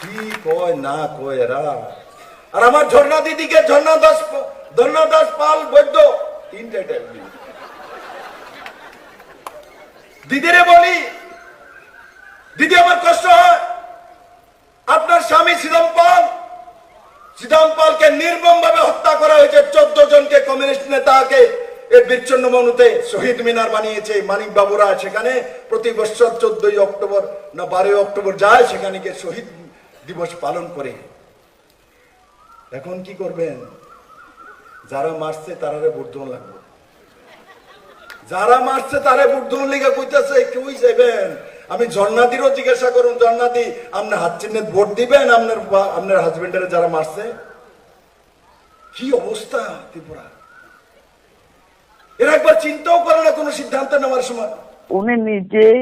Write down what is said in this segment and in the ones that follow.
কি কয়, না কয় এরা? আর আমার ঝর্ণা দিদিকে ঝর্ণা দাস ঝর্ণা দাস পাল বৈদ্য, তিনটে ট্যাবলেট দিদিরে বলি, দিদি আমার কষ্ট হয়। আপনার স্বামী শ্রীরাম পাল শ্রীরাম পালকে নির্মম ভাবে হত্যা করা হয়েছে। চোদ্দ জনকে কমিউনিস্ট নেতাকে এই বিচ্ছন্ন মনুতে শহীদ মিনার বানিয়েছে। মানিক বাবুরা সেখানে প্রতি বছর চোদ্দই অক্টোবর না বারোই অক্টোবর যায়, সেখানে গিয়ে শহীদ দিবস পালন করে। এখন কি করবেন? যারা মারছে তারারে বুর্ধন লাগবে। যারা মারছে তারে বুর্ধন লিগে কইতেছে কেউই যাবেন আমি জন্নাদিরও জিজ্ঞাসা করুন জন্নাদি আপনার হাত চিহ্নে ভোট দিবেন আপনার আপনার হাজবেন্ডের যারা মারছে? কি অবস্থা ত্রিপুরা? এরা একবার চিন্তাও করে না কোনো সিদ্ধান্ত নেওয়ার সময়। উনি নিজেই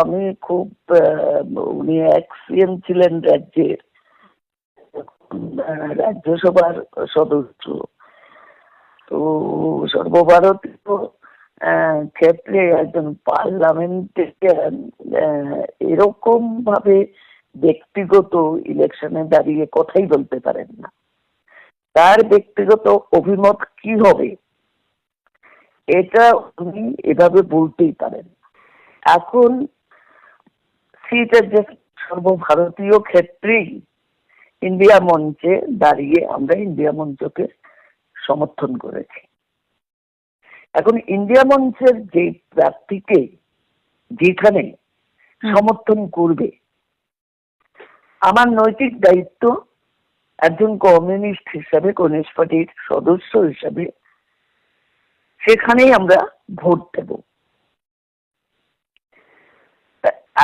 আমি খুব উনি এক সিএম ছিলেন রাজ্যের রাজ্যসভার সদস্য। তো সর্বভারতীয় ক্ষেত্রে একজন পার্লামেন্টে এরকম ভাবে ব্যক্তিগত ইলেকশনে দাঁড়িয়ে কথাই বলতে পারেন না। তার ব্যক্তিগত অভিমত কি হবে? এটা উনি এভাবে বলতেই পারেন। এখন সেটা যে সর্বভারতীয় ক্ষেত্রেই ইন্ডিয়া মঞ্চে দাঁড়িয়ে আমরা ইন্ডিয়া মঞ্চকে সমর্থন করেছি। এখন ইন্ডিয়া মঞ্চের যে প্রার্থীকে যেখানে সমর্থন করবে আমার নৈতিক দায়িত্ব একজন কমিউনিস্ট হিসাবে কমিউনিস্ট পার্টির সদস্য হিসাবে সেখানেই আমরা ভোট দেব।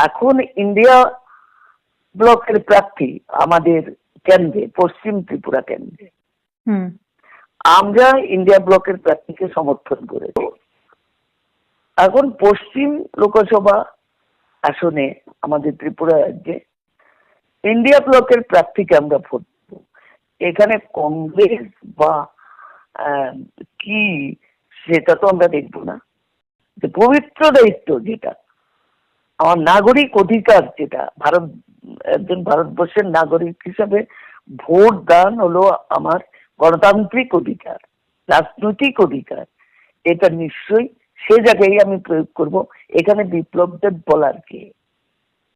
এখন ইন্ডিয়া ব্লকের প্রার্থী আমাদের কেন্দ্রে পশ্চিম ত্রিপুরা কেন্দ্রে। আমরা ইন্ডিয়া ব্লকের প্রার্থীকে সমর্থন করে এখন পশ্চিম লোকসভা আসনে আমাদের ত্রিপুরা রাজ্যে ইন্ডিয়া ব্লকের প্রার্থীকে আমরা ভোট দেব। এখানে কংগ্রেস বা কি সেটা তো আমরা দেখব না। যে পবিত্র দায়িত্ব যেটা, আমার নাগরিক অধিকার যেটা, ভারত, একজন ভারতবর্ষের নাগরিক হিসাবে ভোট দান হলো আমার গণতান্ত্রিক অধিকার, রাজনৈতিক অধিকার। এটা নিশ্চয়ই সে জায়গায় আমি প্রয়োগ করব। এখানে বিপ্লবদের বলার কে?